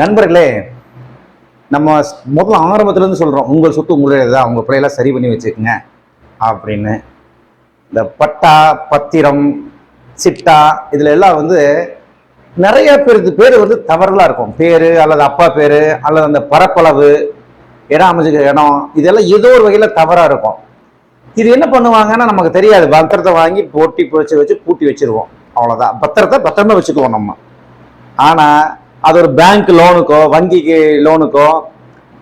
நண்பர்களே நம்ம முதல்ல ஆரம்பத்துலேருந்து சொல்கிறோம் உங்கள் சொத்து உங்களுடைய தான் உங்கள் பிள்ளையெல்லாம் சரி பண்ணி வச்சுக்கோங்க அப்படின்னு. இந்த பட்டா பத்திரம் சிட்டா இதில் எல்லாம் வந்து நிறைய பேருக்கு பேர் வந்து தவறுலாம் இருக்கும். பேர் அல்லது அப்பா பேர் அல்லது அந்த பரப்பளவு இடம் அமைஞ்சிக்கிற இடம் இதெல்லாம் ஏதோ ஒரு வகையில் தவறாக இருக்கும். இது என்ன பண்ணுவாங்கன்னா நமக்கு தெரியாது. பத்திரத்தை வாங்கி போட்டி வச்சு வச்சு பூட்டி வச்சிருவோம். அவ்வளோதான் பத்திரத்தை பத்திரமா வச்சுக்குவோம் நம்ம. ஆனால் அது ஒரு பேங்க் லோனுக்கோ வங்கிக்கு லோனுக்கோ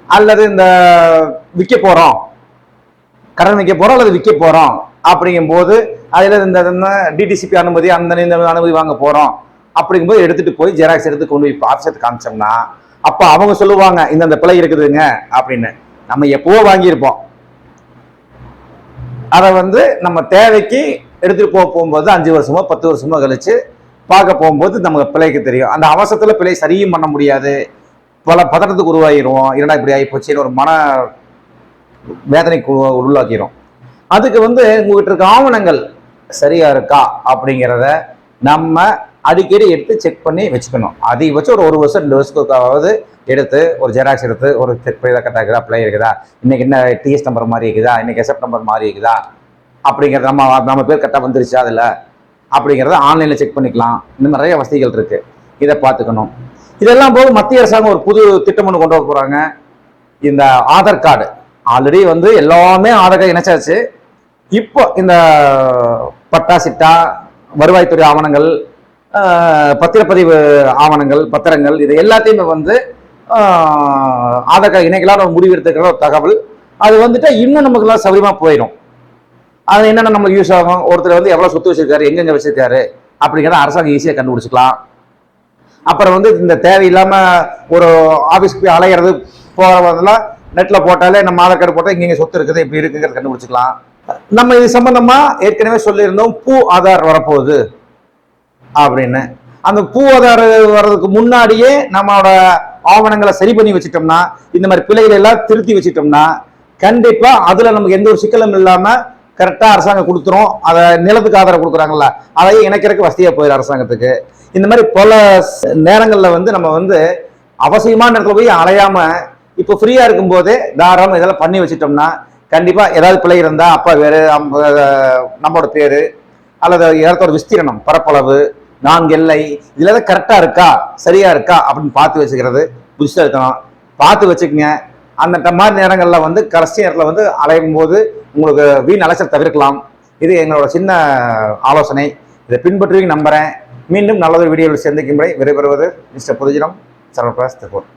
அல்லது இந்த விற்க போகிறோம் கடன் விற்க போகிறோம் அல்லது விற்க போகிறோம் அப்படிங்கும்போது அதில் இந்த டிடிசிபி அனுமதி அந்த இந்த அனுமதி வாங்க போகிறோம் அப்படிங்கும்போது எடுத்துட்டு போய் ஜெராக்ஸ் எடுத்து கொண்டு போய் ஆஃபீஸர் காமிச்சோம்னா அப்போ அவங்க சொல்லுவாங்க இந்த அந்த பிழை இருக்குதுங்க அப்படின்னு. நம்ம எப்போவோ வாங்கியிருப்போம். அதை வந்து நம்ம தேவைக்கு எடுத்துகிட்டு போக போகும்போது அஞ்சு வருஷமோ பத்து வருஷமோ கழிச்சு பார்க்க போகும்போது நமக்கு பிழைக்கு தெரியும். அந்த அவசரத்தில் பிழை சரியும் பண்ண முடியாது. பல பதட்டத்துக்கு உருவாகிரும் என்னடா இப்படி ஆகி போச்சுன்னு ஒரு மன வேதனைக்கு உருவா- அதுக்கு வந்து உங்ககிட்ட இருக்க ஆவணங்கள் சரியா இருக்கா அப்படிங்கிறத நம்ம அடிக்கடி எடுத்து செக் பண்ணி வச்சுக்கணும். அதிகபட்சம் ஒரு ஒரு வருஷம் ரெண்டு வருஷத்துக்காவது எடுத்து ஒரு ஜெராக்ஸ் எடுத்து ஒரு செக் பண்ணி கரெக்டாக இருக்குதா பிள்ளை இருக்குதா இன்னைக்கு என்ன டிஎஸ் நம்பர் மாதிரி இருக்குதா இன்னைக்கு எஸ்எப் நம்பர் மாதிரி இருக்குதா அப்படிங்கிறத நம்ம நம்ம பேர் கரெக்டாக வந்துருச்சு அதில்? அப்படிங்கிறத ஆன்லைனில் செக் பண்ணிக்கலாம். இன்னும் நிறைய வசதிகள் இருக்கு. இதை பார்த்துக்கணும். இதெல்லாம் போக மத்திய அரசாங்கம் ஒரு புது திட்டம் ஒன்று கொண்டு வர போகிறாங்க இந்த ஆதார் கார்டு. ஆல்ரெடி வந்து எல்லாமே ஆதார் கார்டு இணைச்சாச்சு. இப்போ இந்த பட்டா சிட்டா வருவாய்த்துறை ஆவணங்கள் பத்திரப்பதிவு ஆவணங்கள் பத்திரங்கள் இது எல்லாத்தையுமே வந்து ஆதார் கார்டு இணைக்கலாம்னு ஒரு முடிவு எடுத்துக்கிற ஒரு தகவல். அது வந்துட்டு இன்னும் நமக்குலாம் சௌரியமா போயிடும் அது என்னென்ன நம்மளுக்கு யூஸ் ஆகும்? ஒருத்தர் வந்து எவ்வளோ சொத்து வச்சிருக்காரு எங்கெங்கே வச்சிருக்காரு அப்படிங்கிறத அரசாங்கம் ஈஸியாக கண்டுபிடிச்சிக்கலாம். அப்புறம் வந்து இந்த தேவையில்லாமல் ஒரு ஆஃபீஸ்க்கு போய் அலையிறது போகிறதெல்லாம் நெட்டில் போட்டாலே நம்ம ஆதார் கார்டு போட்டால் இங்கே சொத்து இருக்குது இப்படி இருக்குங்கிறத கண்டுபிடிச்சிக்கலாம். நம்ம இது சம்மந்தமாக ஏற்கனவே சொல்லியிருந்தோம் பூ ஆதார் வரப்போகுது அப்படின்னு. அந்த பூ ஆதார் வர்றதுக்கு முன்னாடியே நம்மளோட ஆவணங்களை சரி பண்ணி வச்சிட்டோம்னா இந்த மாதிரி பிழைகளை எல்லாம் திருத்தி வச்சிட்டோம்னா கண்டிப்பாக அதில் நமக்கு எந்த ஒரு சிக்கலும் இல்லாமல் கரெக்டாக அரசாங்கம் கொடுத்துரும். அதை நிலத்துக்கு ஆதரவு கொடுக்குறாங்கல்ல அதையே இணைக்கிறதுக்கு வசதியாக போயிடும் அரசாங்கத்துக்கு. இந்த மாதிரி பல நேரங்களில் வந்து நம்ம வந்து அவசியமான இடத்துல போய் அலையாமல் இப்போ ஃப்ரீயாக இருக்கும்போதே தாராளம் இதெல்லாம் பண்ணி வச்சிட்டோம்னா கண்டிப்பாக ஏதாவது பிழை இருந்தால் அப்பா வேறு நம்மளோட பேர் அல்லது இடத்தோட விஸ்தீரணம் பரப்பளவு நான்கு எல்லை இதில் தான் கரெக்டாக இருக்கா சரியாக இருக்கா அப்படின்னு பார்த்து வச்சுக்கிறது புதுசாக இருக்கணும். பார்த்து வச்சுக்கோங்க. அந்த மாதிரி நேரங்களில் வந்து கடைசி நேரத்தில் வந்து அலையும் போது உங்களுக்கு வீண் அலைச்சல் தவிர்க்கலாம். இது எங்களோட சின்ன ஆலோசனை. இதை பின்பற்றுவீங்க நம்புறேன். மீண்டும் நல்லதொரு வீடியோவில் சந்திக்கும் வரை விடைபெறுவது மிஸ்டர் புதுஜினம் சரவணபிரகாஷ் திருப்பூர்